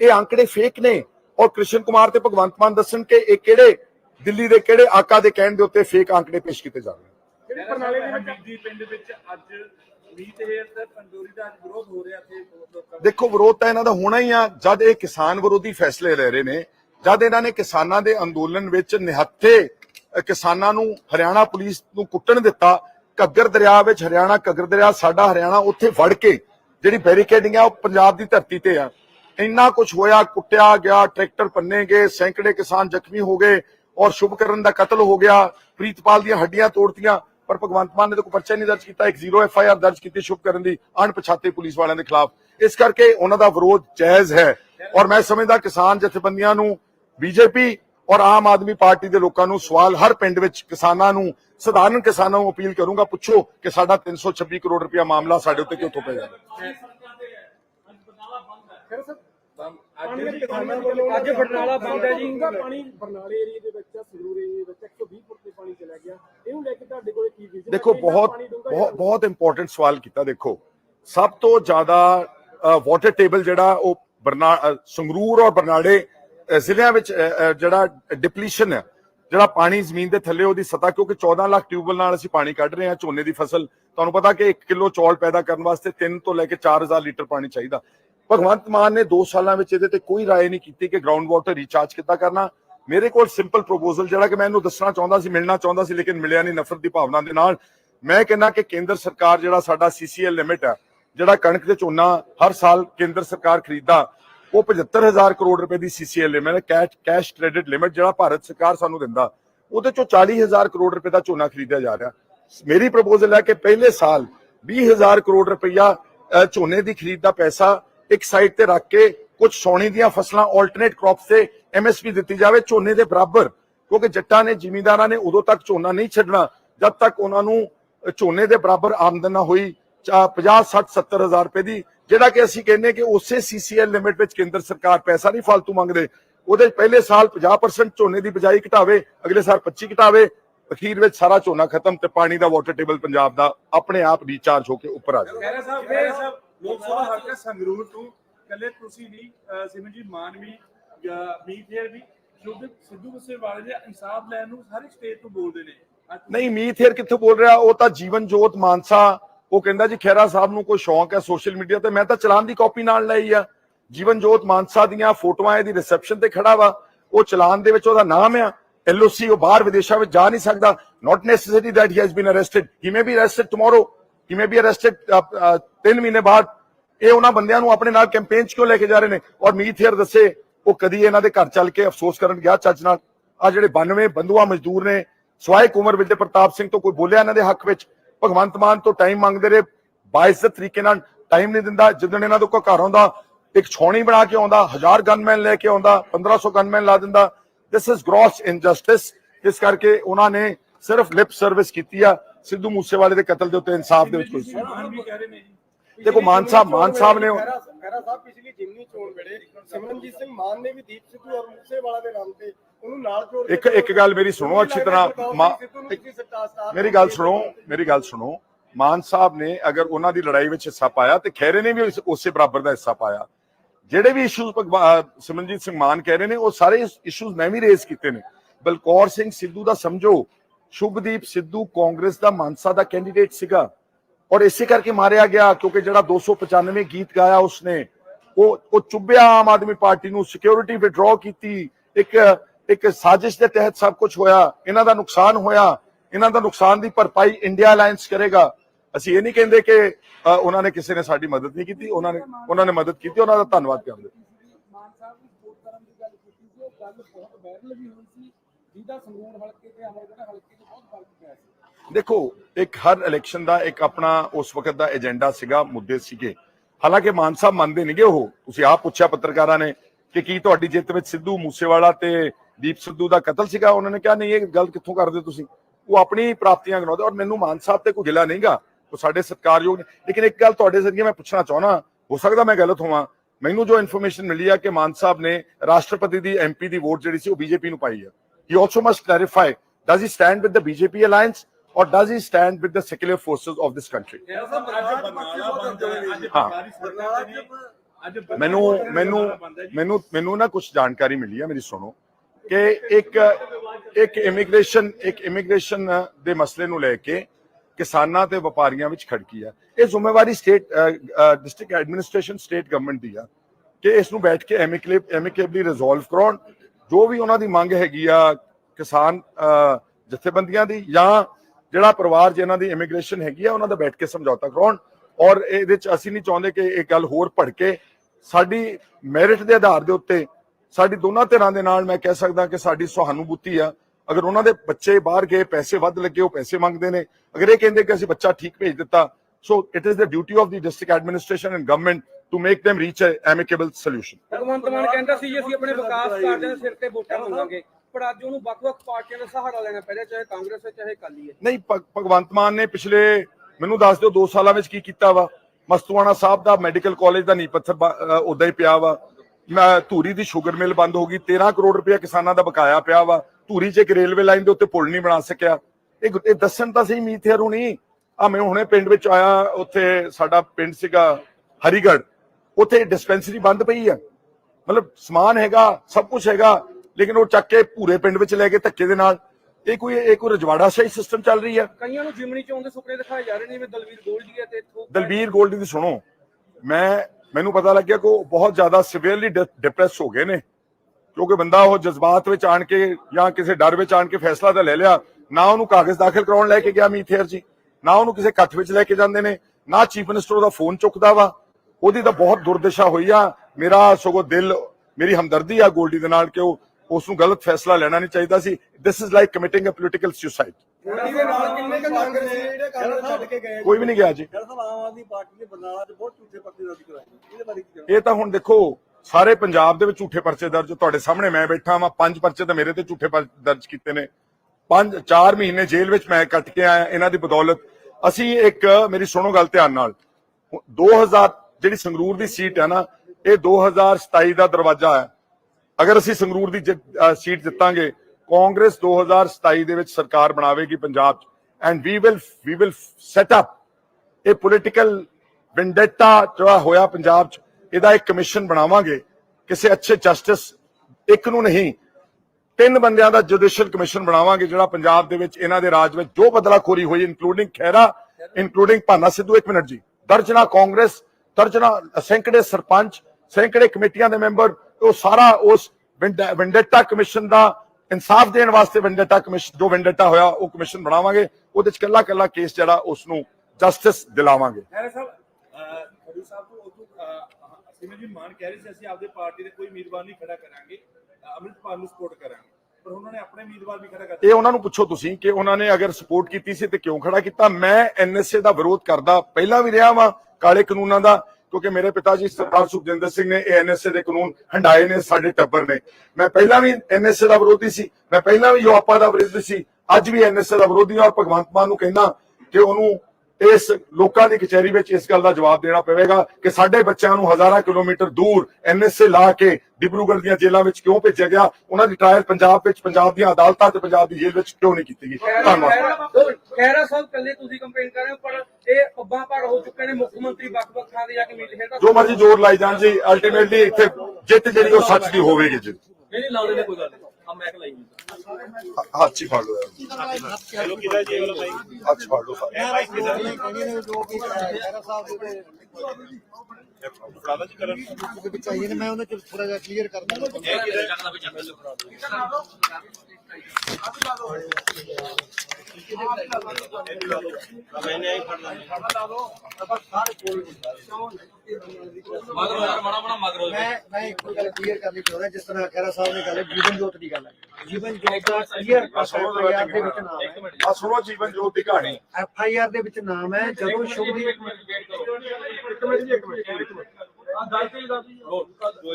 S1: ਇਹ ਅੰਕੜੇ ਫੇਕ ਨੇ ਔਰ ਕ੍ਰਿਸ਼ਨ ਕੁਮਾਰ ਤੇ ਭਗਵੰਤ ਮਾਨ ਦੱਸਣ ਕਿ ਇਹ ਕਿਹੜੇ ਦਿੱਲੀ ਦੇ ਕਿਹੜੇ ਆਕਾ ਦੇ ਕਹਿਣ ਦੇ ਉੱਤੇ ਫੇਕ ਅੰਕੜੇ ਪੇਸ਼ ਕੀਤੇ ਜਾ ਰਹੇ ਨੇ।
S2: ਜਿਹੜੇ ਪ੍ਰਣਾਲੀ ਦੇ ਵਿੱਚ ਹਮੀਦੀ ਪਿੰਡ ਵਿੱਚ ਅੱਜ ਮੀਤ ਹੇਰ ਤੇ ਪੰਡੋਰੀ ਦਾ ਅੱਜ ਵਿਰੋਧ ਹੋ ਰਿਹਾ ਤੇ ਲੋਕਾਂ ਦਾ
S1: ਦੇਖੋ ਵਿਰੋਧ ਤਾਂ ਇਹਨਾਂ ਦਾ ਹੋਣਾ ਹੀ ਆ ਜਦ ਇਹ ਕਿਸਾਨ ਵਿਰੋਧੀ ਫੈਸਲੇ ਲੈ ਰਹੇ ਨੇ ਜਦ ਇਹਨਾਂ ਨੇ ਕਿਸਾਨਾਂ ਦੇ ਅੰਦੋਲਨ ਵਿੱਚ ਨਿਹੱਥੇ ਕਿਸਾਨਾਂ ਨੂੰ ਹਰਿਆਣਾ ਪੁਲਿਸ ਨੂੰ ਕੁੱਟਣ ਦਿੱਤਾ ਘੱਗਰ ਦਰਿਆ ਵਿੱਚ ਹਰਿਆਣਾ ਘੱਗਰ ਦਰਿਆ ਸਾਡਾ ਹਰਿਆਣਾ ਉੱਥੇ ਵੜ ਕੇ ਜਿਹੜੀ ਬੈਰੀਕੇਡਿੰਗ ਆ ਉਹ ਪੰਜਾਬ ਦੀ ਧਰਤੀ ਤੇ ਆ। ਇੰਨਾ ਕੁਝ ਹੋਇਆ, ਕੁੱਟਿਆ ਗਿਆ, ਟਰੈਕਟਰ ਪੰਨੇ ਗਏ, ਸੈਂਕੜੇ ਕਿਸਾਨ ਜ਼ਖਮੀ ਹੋ ਗਏ ਔਰ ਸ਼ੁਭਕਰਨ ਦਾ ਕਤਲ ਹੋ ਗਿਆ, ਪ੍ਰੀਤਪਾਲ ਦੀਆਂ ਹੱਡੀਆਂ ਤੋੜਤੀਆਂ, ਪਰ ਭਗਵੰਤ ਮਾਨ ਨੇ ਤਾਂ ਕੋਈ ਪਰਚਾ ਨਹੀਂ ਦਰਜ ਕੀਤਾ, ਇੱਕ ਜ਼ੀਰੋ ਐਫ ਆਈ ਆਰ ਦਰਜ ਕੀਤੀ ਸ਼ੁਭਕਰਨ ਦੀ, ਅਣਪਛਾਤੇ ਪੁਲਿਸ ਵਾਲਿਆਂ ਦੇ ਖਿਲਾਫ। ਇਸ ਕਰਕੇ ਉਹਨਾਂ ਦਾ ਵਿਰੋਧ ਜਾਇਜ਼ ਹੈ ਔਰ ਮੈਂ ਸਮਝਦਾ ਕਿਸਾਨ ਜਥੇਬੰਦੀਆਂ ਨੂੰ, ਬੀਜੇਪੀ ਔਰ ਆਮ ਆਦਮੀ ਪਾਰਟੀ ਦੇ ਲੋਕਾਂ ਨੂੰ ਸਵਾਲ ਹਰ ਪਿੰਡ ਵਿੱਚ ਕਿਸਾਨਾਂ ਨੂੰ, ਸਧਾਰਨ ਕਿਸਾਨਾਂ ਨੂੰ ਅਪੀਲ ਕਰੂੰਗਾ, ਪੁੱਛੋ ਕਿ ਸਾਡਾ 326 ਕਰੋੜ ਰੁਪਇਆ ਮਾਮਲਾ ਸਾਡੇ ਉੱਤੇ ਕਿਉਂ ਥੋਪਿਆ ਜਾਂਦਾ
S2: ਅੱਜ ਕਿਸਾਨਾਂ ਵੱਲੋਂ
S3: ਅੱਜ ਬਰਨਾਲਾ ਬੰਦ ਹੈ ਜੀ।
S4: ਪਾਣੀ ਬਰਨਾਲੇ ਏਰੀਆ ਦੇ ਵਿੱਚ ਆ, ਸੰਗਰੂਰ ਏਰੀਆ ਦੇ ਵਿੱਚ 120 ਫੁੱਟ ਤੇ ਪਾਣੀ ਚਲਾ ਗਿਆ। ਇਹਨੂੰ ਲੈ ਕੇ ਤੁਹਾਡੇ ਕੋਲ ਕੀ ਵਿਜ਼ਨ
S1: ਦੇਖੋ ਬਹੁਤ ਬਹੁਤ ਬਹੁਤ ਇੰਪੋਰਟੈਂਟ ਸਵਾਲ ਕੀਤਾ ਦੇਖੋ। ਸਭ ਤੋਂ ਜ਼ਿਆਦਾ ਵਾਟਰ ਟੇਬਲ ਜਿਹੜਾ ਉਹ ਬਰਨਾ ਸੰਗਰੂਰ ਔਰ ਬਰਨਾਲੇ ਜ਼ਿਲ੍ਹਿਆਂ ਵਿੱਚ ਜਿਹੜਾ ਡਿਪਲੀਸ਼ਨ ਹੈ ਜਿਹੜਾ ਪਾਣੀ ਜ਼ਮੀਨ ਦੇ ਥੱਲੇ ਉਹਦੀ ਸਤਾ ਕਿਉਂਕਿ 14 ਲੱਖ ਟਿਊਬਲ ਨਾਲ ਅਸੀਂ ਪਾਣੀ ਕੱਢ ਰਹੇ ਹਾਂ ਝੋਨੇ ਦੀ ਫਸਲ। ਤੁਹਾਨੂੰ ਪਤਾ ਕਿ 1 ਕਿਲੋ ਚੌਲ ਪੈਦਾ ਕਰਨ ਵਾਸਤੇ 3 ਤੋਂ ਲੈ ਕੇ 4000 ਲੀਟਰ ਪਾਣੀ ਚਾਹੀਦਾ। ਭਗਵੰਤ ਮਾਨ ਨੇ 2 ਸਾਲਾਂ ਵਿੱਚ ਇਹਦੇ ਤੇ ਕੋਈ ਰਾਏ ਨਹੀਂ ਕੀਤੀ ਕਿ ਗਰਾਊਂਡ ਵਾਟਰ ਰੀਚਾਰਜ ਕਿੱਦਾਂ ਕਰਨਾ। ਮੇਰੇ ਕੋਲ ਸਿੰਪਲ ਪ੍ਰੋਪੋਜ਼ਲ ਜਿਹੜਾ ਕਿ ਮੈਂ ਇਹਨੂੰ ਦੱਸਣਾ ਚਾਹੁੰਦਾ ਸੀ, ਮਿਲਣਾ ਚਾਹੁੰਦਾ ਸੀ, ਲੇਕਿਨ ਮਿਲਿਆ ਨਹੀਂ ਨਫ਼ਰਤ ਦੀ ਭਾਵਨਾ ਦੇ ਨਾਲ। ਮੈਂ ਕਹਿੰਦਾ ਕਿ ਕੇਂਦਰ ਸਰਕਾਰ ਜਿਹੜਾ ਸਾਡਾ ਸੀਸੀਐਲ ਲਿਮਿਟ ਹੈ, ਜਿਹੜਾ ਕਣਕ ਤੇ ਝੋਨਾ ਹਰ ਸਾਲ ਕੇਂਦਰ ਸਰਕਾਰ ਖਰੀਦਦਾ, ਉਹ 75000 ਕਰੋੜ ਰੁਪਏ ਦੀ CCL limit cash cash credit limit ਜਿਹੜਾ ਭਾਰਤ ਸਰਕਾਰ ਸਾਨੂੰ ਦਿੰਦਾ। ਉਹਦੇ ਚੋਂ 40000 ਕਰੋੜ ਰੁਪਏ ਦਾ ਝੋਨਾ ਖਰੀਦਿਆ ਜਾ ਰਿਹਾ। ਮੇਰੀ ਪ੍ਰਪੋਜ਼ਲ ਹੈ ਕਿ ਪਹਿਲੇ ਸਾਲ 20000 ਕਰੋੜ ਰੁਪਈਆ ਝੋਨੇ ਦੀ ਖਰੀਦ ਦਾ ਪੈਸਾ ਇੱਕ ਸਾਈਡ ਤੇ ਰੱਖ ਕੇ ਕੁਝ ਸੋਣੀ ਦੀਆਂ ਫਸਲਾਂ ਆਲਟਰਨੇਟ ਕ੍ਰੌਪਸ ਤੇ ਐਮਐਸਪੀ ਦਿੱਤੀ ਜਾਵੇ, ਝੋਨੇ ਦੇ ਬਰਾਬਰ। ਕਿਉਂਕਿ ਜੱਟਾਂ ਨੇ, ਜ਼ਿਮੀਂਦਾਰਾਂ ਨੇ ਉਦੋਂ ਤੱਕ ਝੋਨਾ ਨਹੀਂ ਛੱਡਣਾ, ਜਦ ਤੱਕ ਉਹਨਾਂ ਨੂੰ ਝੋਨੇ ਦੇ ਬਰਾਬਰ ਆਮਦਨ ਨਾ ਹੋਈ 50 60 70 ਹਜ਼ਾਰ ਰੁਪਏ ਦੀ, ਜਿਹੜਾ ਕਿ ਅਸੀਂ ਕਹਿੰਦੇ ਕਿ ਉਸੇ ਸੀਸੀਐਲ ਲਿਮਿਟ ਵਿੱਚ ਕੇਂਦਰ ਸਰਕਾਰ ਪੈਸਾ ਨਹੀਂ ਫालतू ਮੰਗਦੇ। ਉਹਦੇ ਪਹਿਲੇ ਸਾਲ 50% ਝੋਨੇ ਦੀ ਬਿਜਾਈ ਘਟਾਵੇ, ਅਗਲੇ ਸਾਲ 25 ਘਟਾਵੇ, ਅਖੀਰ ਵਿੱਚ ਸਾਰਾ ਝੋਨਾ ਖਤਮ ਤੇ ਪਾਣੀ ਦਾ ਵਾਟਰ ਟੇਬਲ ਪੰਜਾਬ ਦਾ ਆਪਣੇ ਆਪ ਰੀਚਾਰਜ ਹੋ ਕੇ ਉੱਪਰ ਆ ਜਾਵੇ।
S2: ਲੋਕ ਸਭਾ ਹਲਕਾ ਸੰਗਰੂਰ ਤੋਂ। ਕੱਲੇ ਤੁਸੀਂ ਨਹੀਂ, ਅਹ ਸਿਮਰਜੀਤ ਮਾਨ ਵੀ, ਜਾਂ ਵੀ ਸ਼ੁਭ ਸਿੱਧੂ ਮੂਸੇਵਾਲੇ ਦੇ ਇਨਸਾਫ ਲੈਣ ਨੂੰ ਹਰ ਇੱਕ ਤੋਂ ਬੋਲਦੇ ਨੇ।
S1: ਨਹੀਂ, ਮੀਤ ਕਿੱਥੋਂ ਬੋਲ ਰਿਹਾ? ਉਹ ਤਾਂ ਜੀਵਨ ਜੋਤ ਮਾਨਸਾ, ਉਹ ਕਹਿੰਦਾ ਜੀ ਖੈਰਾ ਸਾਹਿਬ ਨੂੰ ਕੋਈ ਸ਼ੌਂਕ ਹੈ ਸੋਸ਼ਲ ਮੀਡੀਆ ਤੇ। ਮੈਂ ਤਾਂ ਚਲਾਨ ਦੀ ਕਾਪੀ ਨਾਲ ਲਈ ਆ। ਜੀਵਨ ਜੋਤ ਮਾਨਸਾ ਦੀਆਂ ਫੋਟੋਆਂ ਇਹਦੀ ਰਿਸੈਪਸ਼ਨ ਤੇ ਖੜਾ ਵਾ। ਉਹ ਚਲਾਨ ਦੇ ਵਿੱਚ ਉਹਦਾ ਨਾਮ ਆ। ਐਲਓਸੀ ਉਹ ਬਾਹਰ ਵਿਦੇਸ਼ਾਂ ਵਿੱਚ ਜਾ ਨਹੀਂ ਸਕਦਾ। Not necessary that he has been arrested he may be arrested tomorrow he may arrested ਤਿੰਨ ਮਹੀਨੇ ਬਾਅਦ ਇਹ ਉਹਨਾਂ ਬੰਦਿਆਂ ਨੂੰ ਆਪਣੇ ਨਾਲ ਕੈਂਪੇਨ 'ਚ ਕਿਉਂ ਲੈ ਕੇ ਜਾ ਰਹੇ ਨੇ? ਔਰ ਮੀਤ ਹੇਰ ਦੱਸੇ, ਉਹ ਕਦੀ ਇਹਨਾਂ ਦੇ ਘਰ ਚੱਲ ਕੇ ਅਫਸੋਸ ਕਰਨ ਗਿਆ ਚੱਜ ਨਾਲ। ਆ ਜਿਹੜੇ 92 ਬੰਧੂਆ ਮਜ਼ਦੂਰ ਨੇ, ਸਵਾਏ ਕੁਮਰ ਵਿਜੇ ਪ੍ਰਤਾਪ ਸਿੰਘ ਤੋਂ ਕੋਈ ਬੋਲਿਆ ਇਹਨਾਂ ਦੇ ਹੱਕ ਵਿੱਚ। ਭਗਵੰਤ ਮਾਨ ਤੋਂ ਟਾਈਮ ਮੰਗਦੇ ਰਹੇ ਬਾਇਜ਼ਤ ਤਰੀਕੇ ਨਾਲ ਟਾਈਮ ਨਹੀਂ ਦਿੰਦਾ। ਜਦੋਂ ਇਹਨਾਂ ਦੇ ਕੋਲ ਘਰ ਆਉਂਦਾ, ਇੱਕ ਛੌਣੀ ਬਣਾ ਕੇ ਆਉਂਦਾ, ਹਜ਼ਾਰ ਗਨਮੈਨ ਲੈ ਕੇ ਆਉਂਦਾ 1500 ਗਨਮੈਨ ਲਾ ਦਿੰਦਾ। ਦਿਸ ਇਜ਼ ਗ੍ਰੋਸ ਇਨਜਸਟਿਸ ਇਸ ਕਰਕੇ ਉਹਨਾਂ ਨੇ ਸਿਰਫ ਲਿਪ ਸਰਵਿਸ ਕੀਤੀ ਆ। ਸਿੱਧੂ ਮੂਸੇਵਾਲੇ ਦੇ ਕਤਲ ਦੇ ਉੱਤੇ ਇਨਸਾਫ ਦੇ ਵਿੱਚ ਕੋਈ ਦੇਖੋ ਮਾਨ ਸਾਹਿਬ ਮਾਨ ਸਾਹਿਬ ਨੇ
S4: ਖਹਿਰਾ ਸਾਹਿਬ ਪਿਛਲੀ ਜਿਮਨੀ ਚੋਣ ਵੇਲੇ ਸਿਮਰਨਜੀਤ ਸਿੰਘ ਮਾਨ ਨੇ ਵੀ ਦੀਪ ਸਿੱਧੂ ਔਰ ਮੂਸੇਵਾਲਾ ਦੇ ਨਾਮ ਤੇ ਉਹਨੂੰ ਨਾਲ ਜੋੜ
S1: ਇੱਕ ਇੱਕ ਗੱਲ ਮੇਰੀ ਸੁਣੋ ਅੱਛੀ ਤਰ੍ਹਾਂ ਮੇਰੀ ਗੱਲ ਸੁਣੋ ਮੇਰੀ ਗੱਲ ਸੁਣੋ। ਮਾਨ ਸਾਹਿਬ ਨੇ ਅਗਰ ਉਹਨਾਂ ਦੀ ਲੜਾਈ ਵਿੱਚ ਹਿੱਸਾ ਪਾਇਆ ਤੇ ਖੈਰੇ ਨੇ ਵੀ ਉਸ- ਉਸੇ ਬਰਾਬਰ ਦਾ ਹਿੱਸਾ ਪਾਇਆ। ਜਿਹੜੇ ਵੀ ਇਸ਼ੂਜ਼ ਸਿਮਰਨਜੀਤ ਸਿੰਘ ਮਾਨ ਕਹਿ ਰਹੇ ਨੇ ਉਹ ਸਾਰੇ ਇਸ਼ੂਜ਼ ਮੈਂ ਵੀ ਰੇਜ਼ ਕੀਤੇ ਨੇ। ਬਲਕੌਰ ਸਿੰਘ ਸਿੱਧੂ ਦਾ ਸਮਝੋ ਸ਼ੁਭਦੀਪ ਸਿੱਧੂ ਕਾਂਗਰਸ ਦਾ ਮਾਨਸਾ ਦਾ ਕੈਂਡੀਡੇਟ ਸੀਗਾ। ਔਰ ਇਸੇ ਕਰਕੇ ਮਾਰਿਆ ਗਿਆ ਕਿਉਂਕਿ ਜਿਹੜਾ 295 ਗੀਤ ਗਾਇਆ ਉਸਨੇ, ਉਹ ਉਹ ਚੁੱਭਿਆ ਆਮ ਆਦਮੀ ਪਾਰਟੀ ਨੂੰ ਸਿਕਿਉਰਿਟੀ ਵਿਡਰਾਅ ਕੀਤੀ। ਇੱਕ ਇੱਕ ਸਾਜ਼ਿਸ਼ ਦੇ ਤਹਿਤ ਸਭ ਕੁਝ ਹੋਇਆ, ਇਹਨਾਂ ਦਾ ਨੁਕਸਾਨ ਹੋਇਆ, ਇਹਨਾਂ ਦਾ ਨੁਕਸਾਨ ਦੀ ਭਰਪਾਈ ਇੰਡੀਆ ਅਲਾਈਅੰਸ ਕਰੇਗਾ। ਅਸੀਂ ਇਹ ਨਹੀਂ ਕਹਿੰਦੇ ਕਿ ਉਹਨਾਂ ਨੇ ਕਿਸੇ ਨੇ ਸਾਡੀ ਮਦਦ ਨਹੀਂ ਕੀਤੀ, ਉਹਨਾਂ ਨੇ ਉਹਨਾਂ ਨੇ ਮਦਦ ਕੀਤੀ, ਉਹਨਾਂ ਦਾ ਧੰਨਵਾਦ ਕਰਦੇ
S4: ਮਾਨ ਸਾਹਿਬ ਨੂੰ ਸਪੋਰਟ ਕਰਨ ਦੀ ਗੱਲ ਕੀਤੀ ਸੀ, ਉਹ ਗੱਲ ਬਹੁਤ ਵਾਇਰਲ ਵੀ ਹੋਈ ਸੀ। ਜਿਹਦਾ ਸੰਗਰੂਰ ਹਲਕੇ ਤੇ ਅਮਰਗੜ੍ਹ ਹਲਕੇ 'ਚ ਬਹੁਤ ਫ਼ਰਕ ਪਿਆ ਸੀ।
S1: ਦੇਖੋ, ਇੱਕ ਹਰ ਇਲੈਕਸ਼ਨ ਦਾ ਇੱਕ ਆਪਣਾ ਉਸ ਵਕਤ ਦਾ ਏਜੰਡਾ ਸੀਗਾ, ਮੁੱਦੇ ਸੀਗੇ। ਹਾਲਾਂਕਿ ਮਾਨ ਸਾਹਿਬ ਮੰਨਦੇ ਨਹੀਂਗੇ ਉਹ। ਤੁਸੀਂ ਆਪ ਪੁੱਛਿਆ ਪੱਤਰਕਾਰਾਂ ਨੇ ਕਿ ਕੀ ਤੁਹਾਡੀ ਜਿੱਤ ਵਿੱਚ ਸਿੱਧੂ ਮੂਸੇਵਾਲਾ ਤੇ ਦੀਪ ਸਿੱਧੂ ਦਾ ਕਤਲ ਸੀਗਾ? ਉਹਨਾਂ ਨੇ ਕਿਹਾ, ਨਹੀਂ, ਇਹ ਗੱਲ ਕਿੱਥੋਂ ਕਰਦੇ ਹੋ ਤੁਸੀਂ? ਉਹ ਆਪਣੀ ਪ੍ਰਾਪਤੀਆਂ ਗਣਾਉਂਦੇ ਔਰ ਮੈਨੂੰ ਮਾਨ ਸਾਹਿਬ ਤੇ ਕੋਈ ਗਿਲਾ ਨਹੀਂਗਾ। ਉਹ ਸਾਡੇ ਸਤਿਕਾਰਯੋਗ ਨੇ। ਲੇਕਿਨ ਇੱਕ ਗੱਲ ਤੁਹਾਡੇ ਜ਼ਰੀਏ ਮੈਂ ਪੁੱਛਣਾ ਚਾਹਣਾ ਹੋ ਸਕਦਾ ਮੈਂ ਗਲਤ ਹੋਵਾਂ? ਮੈਨੂੰ ਜੋ ਇਨਫੋਰਮੇਸ਼ਨ ਮਿਲੀ ਆ ਕਿ ਮਾਨ ਸਾਹਿਬ ਨੇ ਰਾਸ਼ਟਰਪਤੀ ਦੀ ਐਮਪੀ ਦੀ ਵੋਟ ਜਿਹੜੀ ਸੀ ਉਹ ਬੀਜੇਪੀ ਨੂੰ ਪਾਈ ਆ। He also must clarify does he stand with the BJP alliance or does he stand with the secular forces of this country?
S2: Khaira Sahib ਅੱਜ ਬਰਨਾਲਾ ਬੰਦ ਹੈ ਅੱਜ
S1: ਹਾਂ।
S2: ਸਰਕਾਰੀ ਸੜਕਾਂ ਤੇ ਨਹੀਂ। ਅੱਜ ਬਰਨਾਲਾ
S1: ਮੈਨੂੰ ਮੈਨੂੰ
S2: ਬੰਦ ਹੈ ਜੀ।
S1: ਮੈਨੂੰ ਮੈਨੂੰ ਨਾ ਕੁਝ ਜਾਣਕਾਰੀ ਮਿਲੀ ਹੈ ਮੇਰੀ ਸੁਣੋ ਕਿ ਇੱਕ ਇੱਕ ਇਮੀਗ੍ਰੇਸ਼ਨ ਇੱਕ ਇਮੀਗ੍ਰੇਸ਼ਨ ਦੇ ਮਸਲੇ ਨੂੰ ਲੈ ਕੇ ਕਿਸਾਨਾਂ ਤੇ ਵਪਾਰੀਆਂ ਵਿੱਚ ਖੜਕੀ ਆ ਇਹ ਜ਼ਿੰਮੇਵਾਰੀ state district administration state government ਦੀ ਆ ਕਿ ਇਸ ਨੂੰ ਬੈਠ ਕੇ ਐਮਿਕੇਬਲੀ ਰਿਜ਼ੋਲਵ ਕਰਾਉਣ। ਜੋ ਵੀ ਉਹਨਾਂ ਦੀ ਮੰਗ ਹੈਗੀ ਆ ਕਿਸਾਨ ਜਥੇਬੰਦੀਆਂ ਦੀ ਜਾਂ ਜਿਹੜਾ ਪਰਿਵਾਰ ਜਿਹਨਾਂ ਦੀ ਇਮੀਗ੍ਰੇਸ਼ਨ ਹੈਗੀ ਆ, ਉਹਨਾਂ ਦਾ ਬੈਠ ਕੇ ਸਮਝੌਤਾ ਕਰਾਉਣ। ਔਰ ਇਹਦੇ ਚ ਅਸੀਂ ਨਹੀਂ ਚਾਹੁੰਦੇ ਕਿ ਇਹ ਗੱਲ ਹੋਰ ਭੜਕੇ। ਸਾਡੀ ਮੈਰਿਟ ਦੇ ਆਧਾਰ ਦੇ ਉੱਤੇ ਸਾਡੀ ਦੋਨਾਂ ਧਿਰਾਂ ਦੇ ਨਾਲ ਮੈਂ ਕਹਿ ਸਕਦਾ ਕਿ ਸਾਡੀ ਸਹਾਨੁਭੂਤੀ ਆ। ਅਗਰ ਉਹਨਾਂ ਦੇ ਬੱਚੇ ਬਾਹਰ ਗਏ, ਪੈਸੇ ਵੱਧ ਲੱਗੇ, ਉਹ ਪੈਸੇ ਮੰਗਦੇ ਨੇ। ਅਗਰ ਇਹ ਕਹਿੰਦੇ ਕਿ ਅਸੀਂ ਬੱਚਾ ਠੀਕ ਭੇਜ ਦਿੱਤਾ so it is the duty of the district administration and government to make them reach a amicable solution.
S4: Bhagwant Mann ਕਹਿੰਦਾ ਸੀ ਜੀ ਅਸੀਂ ਆਪਣੇ ਵਿਕਾਸ ਕਾਰਜਾਂ ਦੇ ਸਿਰ ਤੇ ਵੋਟਾਂ ਮੰਗਾਂਗੇ ਪਰ ਅੱਜ ਉਹਨੂੰ ਵੱਖ-ਵੱਖ ਪਾਰਟੀਆਂ ਦਾ ਸਹਾਰਾ ਲੈਣਾ ਪੈ ਰਿਹਾ ਚਾਹੇ ਕਾਂਗਰਸ ਹੈ ਚਾਹੇ ਅਕਾਲੀ ਹੈ।
S1: ਨਹੀਂ ਭਗ- ਭਗਵੰਤ ਮਾਨ ਨੇ ਪਿਛਲੇ ਮੈਨੂੰ ਦੱਸ ਦਿਓ 2 ਸਾਲਾਂ ਵਿੱਚ ਕੀ ਕੀਤਾ ਵਾ? ਮਸਤੂਆਣਾ ਸਾਹਿਬ ਦਾ ਮੈਡੀਕਲ ਕਾਲਜ ਦਾ ਨੀਂਹ ਪੱਥਰ ਉਦਾਂ ਹੀ ਪਿਆ ਵਾ। ਮੈਂ ਧੂਰੀ ਦੀ ਸ਼ੂਗਰ ਮਿਲ ਬੰਦ ਹੋ ਗਈ 13 ਕਰੋੜ ਰੁਪਇਆ ਕਿਸਾਨਾਂ ਦਾ ਬਕਾਇਆ ਪਿਆ ਵਾ। ਧੂਰੀ 'ਚ ਇੱਕ ਰੇਲਵੇ ਲਾਈਨ ਦੇ ਉੱਤੇ ਪੁਲ ਨਹੀਂ ਬਣਾ ਸਕਿਆ। ਇਹ ਗੁ- ਇਹ ਦੱਸਣ ਤਾਂ ਸਹੀ ਹੈਰੂ ਨਹੀਂ ਆ ਮੈਂ ਹੁਣੇ ਪਿੰਡ ਵਿੱਚ ਆਇਆ ਉੱਥੇ ਸਾਡਾ ਪਿੰਡ ਸੀਗਾ ਹਰੀਗੜ੍ਹ। ਉੱਥੇ ਡਿਸਪੈਂਸਰੀ ਬੰਦ ਪਈ ਆ। ਮਤਲਬ ਸਮਾਨ ਹੈਗਾ ਸਭ ਕੁਝ ਹੈਗਾ ਲੇਕਿਨ ਉਹ ਚੱਕ ਕੇ ਪੂਰੇ ਪਿੰਡ ਵਿੱਚ ਲੈ ਕੇ ਧੱਕੇ ਦੇ ਨਾਲ। ਇਹ ਕੋਈ ਇਹ ਕੋਈ ਰਜਵਾੜਾ ਸ਼ਾਹੀ ਸਿਸਟਮ ਚੱਲ ਰਹੀ ਆ।
S4: ਕਈਆਂ ਨੂੰ ਜਿਮਨੀ ਚੋਣ ਦੇ ਸੁਪਨੇ ਦਿਖਾਏ ਜਾ ਰਹੇ ਨੇ ਜਿਵੇਂ ਦਲਵੀਰ ਗੋਲਡੀ ਹੈ ਤੇ ਇੱਥੋਂ
S1: ਦਲਬੀਰ ਗੋਲਡੀ ਦੀ ਸੁਣੋ। ਮੈਂ ਮੈਨੂੰ ਪਤਾ ਲੱਗਿਆ ਕਿ ਉਹ ਬਹੁਤ ਜ਼ਿਆਦਾ ਸਿਵੀਅਰਲੀ ਡਿਪਰੈਸ ਹੋ ਗਏ ਨੇ। ਕਿਉਂਕਿ ਬੰਦਾ ਉਹ ਜਜ਼ਬਾਤ ਵਿੱਚ ਆਣ ਕੇ ਜਾਂ ਕਿਸੇ ਡਰ ਵਿੱਚ ਆਣ ਕੇ ਫੈਸਲਾ ਤਾਂ ਲੈ ਲਿਆ। ਨਾ ਉਹਨੂੰ ਕਾਗਜ਼ ਦਾਖਲ ਕਰਾਉਣ ਲੈ ਕੇ ਗਿਆ ਮੀਥੇਰ ਜੀ। ਨਾ ਉਹਨੂੰ ਕਿਸੇ ਇਕੱਠ ਵਿੱਚ ਲੈ ਕੇ ਜਾਂਦੇ ਨੇ। ਨਾ ਚੀਫ ਮਿਨਿਸਟਰ ਉਹਦਾ ਫੋਨ ਚੁੱਕਦਾ ਵਾ। ਉਹਦੀ ਤਾਂ ਬਹੁਤ ਦੁਰਦਸ਼ਾ ਹੋਈ ਆ। ਮੇਰਾ ਸਗੋਂ ਦਿਲ ਮੇਰੀ ਹਮਦਰਦੀ ਆ ਗੋਲਡੀ ਦੇ ਨਾਲ ਕਿ ਉਹ ਉਸ ਨੂੰ ਗਲਤ ਫੈਸਲਾ ਲੈਣਾ ਨਹੀਂ ਚਾਹੀਦਾ ਸੀ। This is like committing a political suicide
S3: Modi ਦੇ ਨਾਲ ਕਿੰਨੇ ਕੁ ਕਾਂਗਰਸੀ ਜਿਹੜੇ ਕਾਂਗਰਸ ਛੱਡ ਕੇ ਗਏ
S1: ਕੋਈ ਵੀ ਨਹੀਂ ਗਿਆ ਜੀ।
S3: ਖੈਰ ਸਾਹਿਬ ਆਮ ਆਦਮੀ ਪਾਰਟੀ ਨੇ ਬਰਨਾਲਾ 'ਚ ਬਹੁਤ ਝੂਠੇ ਪਰਚੇ ਦਰਜ ਕਰਾਏ ਨੇ। ਇਹਦੇ ਬਾਰੇ ਕੀ ਕਹਿਣਾ?
S1: ਇਹ ਤਾਂ ਹੁਣ ਦੇਖੋ ਸਾਰੇ ਪੰਜਾਬ ਦੇ ਵਿੱਚ ਝੂਠੇ ਪਰਚੇ ਦਰਜ ਤੁਹਾਡੇ ਸਾਹਮਣੇ ਮੈਂ ਬੈਠਾ ਵਾਂ ਪੰਜ ਪਰਚੇ ਤਾਂ ਮੇਰੇ ਤੇ ਝੂਠੇ ਪਰਚੇ ਦਰਜ ਕੀਤੇ ਨੇ। ਪੰਜ 4 ਮਹੀਨੇ ਜੇਲ੍ਹ ਵਿੱਚ ਮੈਂ ਕੱਟ ਕੇ ਆਇਆ ਇਹਨਾਂ ਦੀ ਬਦੌਲਤ। ਅਸੀਂ ਇੱਕ ਮੇਰੀ ਸੁਣੋ ਗੱਲ ਧਿਆਨ ਨਾਲ। 2000 ਜਿਹੜੀ ਸੰਗਰੂਰ ਦੀ ਸੀਟ ਹੈ ਨਾ, ਇਹ 2027 ਦਾ ਦਰਵਾਜ਼ਾ ਹੈ। ਅਗਰ ਅਸੀਂ ਸੰਗਰੂਰ ਦੀ ਜਿੱਤ- ਸੀਟ ਜਿੱਤਾਂਗੇ, ਕਾਂਗਰਸ 2027 ਦੇ ਵਿੱਚ ਸਰਕਾਰ ਬਣਾਵੇਗੀ ਪੰਜਾਬ 'ਚ। And we will we will set up ਇਹ ਪੋਲੀਟੀਕਲ ਵਿੰਡੇਟਾ ਜਿਹੜਾ ਹੋਇਆ ਪੰਜਾਬ 'ਚ। ਇਹਦਾ ਇੱਕ ਕਮਿਸ਼ਨ ਬਣਾਵਾਂਗੇ। ਕਿਸੇ ਅੱਛੇ ਜਸਟਿਸ ਇੱਕ ਨੂੰ ਨਹੀਂ, ਤਿੰਨ ਬੰਦਿਆਂ ਦਾ ਜੁਡੀਸ਼ੀਅਲ ਕਮਿਸ਼ਨ ਬਣਾਵਾਂਗੇ ਜਿਹੜਾ ਪੰਜਾਬ ਦੇ ਵਿੱਚ ਇਹਨਾਂ ਦੇ ਰਾਜ ਵਿੱਚ ਜੋ ਬਦਲਾਖੋਰੀ ਹੋਈ ਇਨਕਲੂਡਿੰਗ ਖੈਰਾ ਇਨਕਲੂਡਿੰਗ ਭਾਨਾ ਸਿੱਧੂ। ਇੱਕ ਮਿੰਟ ਜੀ, ਦਰਜਨਾ ਕਾਂਗਰਸ ਦਰਜਨਾ ਸੈਂਕੜੇ ਸਰਪੰਚ ਸੈਂਕੜੇ ਕਮੇਟੀਆਂ ਦੇ ਮੈਂਬਰ ਉਹ ਸਾਰਾ ਉਸ ਵਿੰਡੇਟਾ ਕਮਿਸ਼ਨ ਦਾ ਇਨਸਾਫ ਦੇਣ ਵਾਸਤੇ ਵਿੰਡੇਟਾ ਕਮਿਸ਼ਨ ਜੋ ਵਿੰਡੇਟਾ ਹੋਇਆ ਉਹ ਕਮਿਸ਼ਨ ਬਣਾਵਾਂਗੇ। ਉਹਦੇ ਚ ਕੱਲਾ ਕੱਲਾ ਕੇਸ ਜਿਹੜਾ ਉਸ ਨੂੰ ਜਸਟਿਸ ਦਿਲਾਵਾਂਗੇ।
S2: ਖਹਿਰਾ ਸਾਹਿਬ ਅਹ, ਖਡੂਰ ਸਾਹਿਬ ਤੋਂ ਉਦੋਂ ਸਿਮਰਨ ਜੀ ਮਾਨ ਕਹਿ ਰਹੇ ਸੀ ਅਸੀਂ ਆਪਦੇ ਪਾਰਟੀ ਦੇ ਕੋਈ ਉਮੀਦਵਾਰ ਨਹੀਂ ਖੜਾ ਕਰਾਂਗੇ। ਅਹ, ਅੰਮ੍ਰਿਤਪਾਲ ਨੂੰ ਸਪੋਰਟ ਕਰਾਂਗੇ। ਪਰ ਉਹਨਾਂ ਨੇ ਆਪਣੇ ਉਮੀਦਵਾਰ ਵੀ ਖੜਾ ਕਰ
S1: ਇਹ ਉਹਨਾਂ ਨੂੰ ਪੁੱਛੋ ਤੁਸੀਂ ਕਿ ਉਹਨਾਂ ਨੇ ਅਗਰ ਸਪੋਰਟ ਕੀਤੀ ਸੀ ਤੇ ਕਿਉਂ ਖੜਾ ਕੀਤਾ? ਮੈਂ ਐਨਐਸਏ ਦਾ ਵਿਰੋਧ ਕਰਦਾ ਪਹਿਲਾਂ ਵੀ ਰਿਹਾ ਵਾਂ। ਕਾਲੇ ਕਾਨੂੰਨਾਂ ਦਾ, ਕਿਉਂਕਿ ਮੇਰੇ ਪਿਤਾ ਜੀ ਸਰਦਾਰ ਸੁਖਜਿੰਦਰ ਸਿੰਘ ਨੇ ਇਹ ਐਨਐਸਏ ਦੇ ਕਾਨੂੰਨ ਹੰਡਾਏ ਨੇ, ਸਾਡੇ ਟੱਬਰ ਨੇ। ਮੈਂ ਪਹਿਲਾਂ ਵੀ ਐਨਐਸਏ ਦਾ ਵਿਰੋਧੀ ਸੀ, ਮੈਂ ਪਹਿਲਾਂ ਵੀ ਯੂਆਪਾ ਦਾ ਵਿਰੋਧੀ ਸੀ, ਅੱਜ ਵੀ ਐਨਐਸਏ ਦਾ ਵਿਰੋਧੀ ਹਾਂ ਔਰ ਭਗਵੰਤ ਮਾਨ ਨੂੰ ਕਹਿੰਦਾ ਕਿ ਉਹਨੂੰ ਇਸ ਲੋਕਾਂ ਦੀ ਕਚਹਿਰੀ ਵਿੱਚ ਇਸ ਗੱਲ ਦਾ ਜਵਾਬ ਦੇਣਾ ਪਵੇਗਾ ਕਿ ਸਾਡੇ ਬੱਚਿਆਂ ਨੂੰ ਹਜ਼ਾਰਾਂ ਕਿਲੋਮੀਟਰ ਦੂਰ ਐਨਐਸਏ ਲਾ ਕੇ ਡਿਬਰੂਗੜ੍ਹ ਦੀਆਂ ਜੇਲ੍ਹਾਂ ਵਿੱਚ ਕਿਉਂ ਭੇਜਿਆ ਗਿਆ? ਉਹਨਾਂ ਦੀ ਟ੍ਰਾਇਲ ਪੰਜਾਬ ਵਿੱਚ ਪੰਜਾਬ ਦੀਆਂ ਅਦਾਲਤਾਂ ਤੇ ਪੰਜਾਬ ਦੀ ਜੇਲ੍ਹ ਵਿੱਚ ਕਿਉਂ ਨਹੀਂ ਕੀਤੀ ਗਈ? ਧੰਨਵਾਦ।
S4: ਖੈਰਾ ਸਾਹਿਬ ਕੱਲੇ ਤੁਸੀਂ ਕੰਪੇਨ ਕਰ ਰਹੇ ਹੋ ਪਰ ਇਹ ਪੱਬਾਂ ਭਾਰ ਹੋ ਚੁੱਕੇ ਨੇ ਮੁੱਖ ਮੰਤਰੀ ਵੱਖ-ਵੱਖ ਥਾਂ ਤੇ ਜਾ ਕੇ ਮੀਟ ਖੇਡਦਾ।
S1: ਜੋ ਮਰਜ਼ੀ ਜ਼ੋਰ ਲਾਈ ਜਾਣ ਜੀ ਅਲਟੀਮੇਟਲੀ ਇੱਥੇ ਜਿੱਤ ਜਿਹੜੀ ਉਹ ਸੱਚ ਦੀ ਹੋਵੇਗੀ ਜੀ।
S5: ਨਹੀਂ ਨਹੀਂ ਲਾਉਂਦੇ ਨੇ ਕੋਈ ਗੱਲ ਨਹੀਂ। ਆ ਮੈਕ ਲਾਈ ਹੋਈ ਹੈ।
S1: ਹੱਥ ਹੀ ਫੜ ਲਓ ਚਲੋ ਕਿਹਦਾ ਜੀ ਵਾਲਾ ਭਾਈ ਹੱਥ ਫੜ ਲਓ ਸਾਰੇ
S3: ਕਹਿੰਦੇ ਨੇ ਜੋ ਕਿ ਖੈਰਾ ਸਾਹਿਬ ਦੇ ਦੇ ਵਿੱਚ ਆਈ ਨੇ ਮੈਂ ਉਹਨਾਂ ਚ ਥੋੜਾ ਜਿਹਾ ਕਲੀਅਰ ਕਰ ਦਿੰਦਾ
S5: ਇਹ ਕਿਹਦਾ ਚੱਕ ਲਓ ਫੜਾ
S3: ਮੈਂ ਮੈਂ ਇੱਕ ਗੱਲ ਕਲੀਅਰ ਕਰਨੀ ਚਾਹੁੰਦਾ ਜਿਸ ਤਰ੍ਹਾਂ ਖੈਰਾ ਸਾਹਿਬ ਨੇ ਗੱਲ ਜੀਵਨ ਜੋਤ ਦੀ ਗੱਲ ਹੈ ਜੀਵਨ ਜੋਤ ਦਾ ਕਲੀਅਰ ਐਫਆਈਆਰ ਦੇ ਵਿੱਚ ਨਾਮ ਹੈ
S1: ਆ ਸੁਣੋ ਜੀਵਨ ਜੋਤ ਦੀ ਕਹਾਣੀ
S3: ਐਫਆਈਆਰ ਦੇ ਵਿੱਚ ਨਾਮ ਹੈ ਜਦੋਂ ਸ਼ੁਭਦੀਪ
S1: ਇੱਕ ਮਿੰਟ ਜੀ ਇੱਕ ਮਿੰਟ।
S5: ਆ ਗੱਲ ਤੇ ਗੱਲ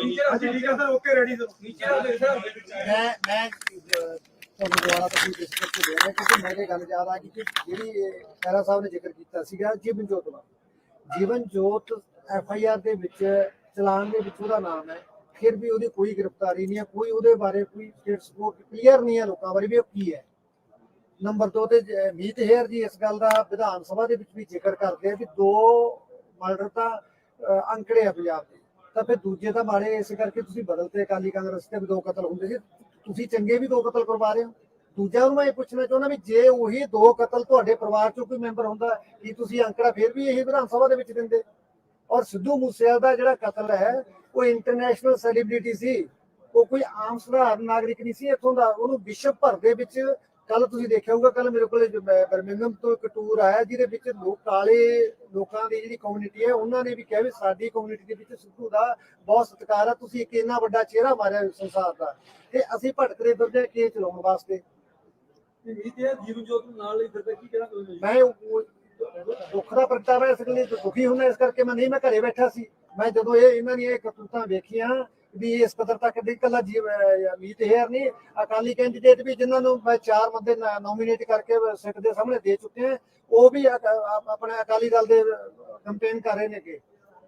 S5: ਨੀਚੇ
S3: ਹਾਂਜੀ ਠੀਕ ਹੈ ਸਰ ਓਕੇ ਰੈਡੀ ਸਰ।
S5: ਨੀਚੇ ਰੱਖ ਦੇ ਸਰ।
S3: ਮੈਂ ਮੈਂ ਅਹ, ਤੁਹਾਨੂੰ ਦੁਆਰਾ ਤੋਂ ਡਿਸਕਸ ਕਰ ਦੇ ਰਿਹਾ ਕਿਉਂਕਿ ਮੇਰੇ ਗੱਲ ਯਾਦ ਆ ਗਈ ਕਿ ਜਿਹੜੀ ਇਹ ਖਹਿਰਾ ਸਾਹਿਬ ਨੇ ਜ਼ਿਕਰ ਕੀਤਾ ਸੀਗਾ ਜੀਵਨ ਜੋਤ ਦਾ। ਜੀਵਨ ਜੋਤ ਐਫ ਆਈ ਆਰ ਦੇ ਵਿੱਚ ਚਲਾਨ ਦੇ ਵਿੱਚ ਉਹਦਾ ਨਾਮ ਹੈ। ਫਿਰ ਵੀ ਉਹਦੀ ਕੋਈ ਗ੍ਰਿਫਤਾਰੀ ਨਹੀਂ ਹੈ ਕੋਈ ਉਹਦੇ ਬਾਰੇ ਕੋਈ ਸਟੇਟ ਸਪੋਰਟ ਕਲੀਅਰ ਨਹੀਂ ਹੈ ਲੋਕਾਂ ਬਾਰੇ ਵੀ ਉਹ ਕੀ ਹੈ। ਨੰਬਰ 2 ਤੇ ਜ- ਮੀਤ ਹੇਅਰ ਜੀ ਇਸ ਗੱਲ ਦਾ ਵਿਧਾਨ ਸਭਾ ਦੇ ਵਿੱਚ ਵੀ ਜ਼ਿਕਰ ਕਰਦੇ ਆ ਕਿ ਦੋ ਮਰਡਰ ਤਾਂ ਅੰਕੜੇ ਆ ਪੰਜਾਬ ਦੇ। ਤਾਂ ਫਿਰ ਦੂਜੇ ਤਾਂ ਮਾੜੇ ਇਸ ਕਰਕੇ ਤੁਸੀਂ ਬਦਲਤੇ ਅਕਾਲੀ ਕਾਂਗਰਸ ਤੇ ਵੀ ਦੋ ਕਤਲ ਹੁੰਦੇ ਸੀ। ਤੁਸੀਂ ਚੰਗੇ ਵੀ ਦੋ ਕਤਲ ਕਰਵਾ ਰਹੇ ਹੋ। ਦੂਜਾ ਨੂੰ ਮੈਂ ਇਹ ਪੁੱਛਣਾ ਚਾਹੁੰਦਾ ਵੀ ਜੇ ਉਹੀ ਦੋ ਕਤਲ ਤੁਹਾਡੇ ਪਰਿਵਾਰ ਚੋਂ ਕੋਈ ਮੈਂਬਰ ਹੁੰਦਾ, ਕੀ ਤੁਸੀਂ ਅੰਕੜਾ ਫਿਰ ਵੀ ਇਹੀ ਵਿਧਾਨ ਸਭਾ ਦੇ ਵਿੱਚ ਦਿੰਦੇ? ਔਰ ਸਿੱਧੂ ਮੂਸੇਵਾਲਾ ਦਾ ਜਿਹੜਾ ਕਤਲ ਹੈ, ਉਹ ਇੰਟਰਨੈਸ਼ਨਲ ਸੈਲੀਬ੍ਰਿਟੀ ਸੀ। ਉਹ ਕੋਈ ਆਮ ਸਧਾਰਨ ਨਾਗਰਿਕ ਨਹੀਂ ਸੀ ਇੱਥੋਂ ਦਾ। ਉਹਨੂੰ ਵਿਸ਼ਵ ਭਰ ਦੇ ਵਿੱਚ ਕੱਲ ਤੁਸੀਂ ਦੇਖਿਆ ਹੋਊਗਾ ਕੱਲ ਮੇਰੇ ਕੋਲੇ ਬਰਮਿੰਗਮ ਤੋਂ ਇੱਕ ਟੂਰ ਆਇਆ ਜਿਹਦੇ ਵਿੱਚ ਲੋਕ ਕਾਲੇ ਲੋਕਾਂ ਦੀ ਜਿਹੜੀ ਕਮਿਊਨਿਟੀ ਹੈ ਉਹਨਾਂ ਨੇ ਵੀ ਕਿਹਾ ਵੀ ਸਾਡੀ ਕਮਿਊਨਿਟੀ ਦੇ ਵਿੱਚ ਸਿੱਧੂ ਦਾ ਬਹੁਤ ਸਤਿਕਾਰ ਹੈ ਤੁਸੀਂ ਇੱਕ ਇੰਨਾ ਵੱਡਾ ਚਿਹਰਾ ਮਾਰਿਆ ਸੰਸਾਰ ਦਾ। ਤੇ ਅਸੀਂ ਭਟਕਦੇ ਫਿਰਦੇ ਕੇਸ ਚਲਾਉਣ ਵਾਸਤੇ।
S5: ਕੀ
S3: ਮੈਂ ਉਹ- ਦੁੱਖ ਦਾ ਪ੍ਰਗਟਾਵਾ ਇਸ ਲਈ ਦੁਖੀ ਹੁੰਦਾ ਇਸ ਕਰਕੇ ਮੈਂ ਨਹੀਂ ਮੈਂ ਘਰੇ ਬੈਠਾ ਸੀ। ਮੈਂ ਜਦੋਂ ਇਹ ਇਹਨਾਂ ਦੀਆਂ ਇਹ ਕਰਤੂਤਾਂ ਵੇਖੀਆਂ ਵੀ ਇਸ ਕਦਰ ਤੱਕ ਦੀ ਕੱਲਾ ਮੀਤ ਹੇਅਰ ਨਹੀਂ, ਅਕਾਲੀ ਕੈਂਡੀਡੇਟ ਵੀ ਜਿਨ੍ਹਾਂ ਨੂੰ ਮੈਂ ਚਾਰ ਬੰਦੇ ਨੋਮੀਨੇਟ ਕਰਕੇ ਸਿੱਖ ਦੇ ਸਾਹਮਣੇ ਦੇ ਚੁੱਕੇ ਹਾਂ ਉਹ ਵੀ ਅਕ- ਆਪਣੇ ਅਕਾਲੀ ਦਲ ਦੇ ਕੰਪੇਨ ਕਰ ਰਹੇ ਨੇਗੇ।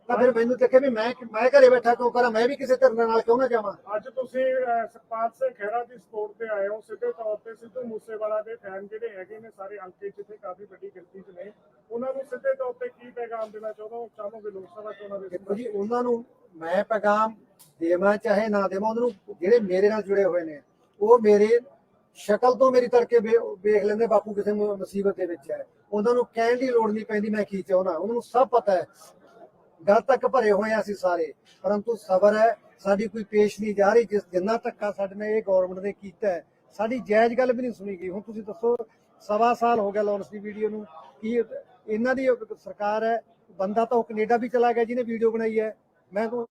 S3: ਤਾਂ ਫਿਰ ਮੈਨੂੰ ਦੇਖੇ ਵੀ ਮੈਂ ਮੈਂ ਘਰੇ ਬੈਠਾ ਕਿਉਂ ਕਰਾਂ? ਮੈਂ ਵੀ ਕਿਸੇ ਧਰਨੇ ਨਾਲ ਕਿਉਂ ਨਾ ਜਾਵਾਂ?
S6: ਅੱਜ ਤੁਸੀਂ ਅਹ, ਸੁਖਪਾਲ ਸਿੰਘ ਖਹਿਰਾ ਦੀ ਸਪੋਰਟ ਤੇ ਆਏ ਹੋ। ਸਿੱਧੇ ਤੌਰ ਤੇ ਸਿੱਧੂ ਮੂਸੇਵਾਲਾ ਦੇ ਫੈਨ ਜਿਹੜੇ ਹੈਗੇ ਨੇ ਸਾਰੇ ਹਲਕੇ ਜਿੱਥੇ ਕਾਫੀ ਵੱਡੀ ਗਿਣਤੀ 'ਚ ਨੇ। ਉਹਨਾਂ ਨੂੰ ਸਿੱਧੇ ਤੌਰ ਤੇ ਕੀ ਪੈਗਾਮ ਦੇਣਾ ਚਾਹੁੰਦੇ ਚਾਹੋਗੇ ਲੋਕ ਸਭਾ ਚੋਣਾਂ ਦੇ
S3: ਜੀ ਉਹਨਾਂ ਨੂੰ ਮੈਂ ਪੈਗਾਮ ਦੇਵਾਂ ਚਾਹੇ ਨਾ ਦੇਵਾਂ ਉਹਨਾਂ ਨੂੰ ਜਿਹੜੇ ਮੇਰੇ ਨਾਲ ਜੁੜੇ ਹੋਏ ਨੇ ਉਹ ਮੇਰੇ ਸ਼ਕਲ ਤੋਂ ਮੇਰੀ ਤੜਕੇ ਵੇਖ ਲੈਂਦੇ ਬਾਪੂ ਕਿਸੇ ਮੁਸੀਬਤ ਦੇ ਵਿੱਚ ਹੈ। ਉਹਨਾਂ ਨੂੰ ਕਹਿਣ ਦੀ ਲੋੜ ਨਹੀਂ ਪੈਂਦੀ ਮੈਂ ਕੀ ਚਾਹੁੰਦਾ। ਉਹਨਾਂ ਨੂੰ ਸਭ ਪਤਾ ਹੈ। ਗਲ ਤੱਕ ਭਰੇ ਹੋਏ ਆ ਅਸੀਂ ਸਾਰੇ। ਪਰੰਤੂ ਸਬਰ ਹੈ, ਸਾਡੀ ਕੋਈ ਪੇਸ਼ ਨਹੀਂ ਜਾ ਰਹੀ, ਜਿਸ ਜਿੰਨਾ ਧੱਕਾ ਸਾਡੇ ਨਾਲ ਇਹ ਗਵਰਨਮੈਂਟ ਨੇ ਕੀਤਾ ਹੈ। ਸਾਡੀ ਜਾਇਜ਼ ਗੱਲ ਵੀ ਨਹੀਂ ਸੁਣੀ ਗਈ। ਹੁਣ ਤੁਸੀਂ ਦੱਸੋ, ਸਵਾ ਸਾਲ ਹੋ ਗਿਆ ਲਾਂਚ ਦੀ ਵੀਡੀਓ ਨੂੰ, ਕੀ ਇਹਨਾਂ ਦੀ ਸਰਕਾਰ ਹੈ, ਬੰਦਾ ਤਾਂ ਉਹ ਕੈਨੇਡਾ ਵੀ ਚਲਾ ਗਿਆ ਜਿਹਨੇ ਵੀਡੀਓ ਬਣਾਈ ਹੈ। ਮੈਂ ਤਾਂ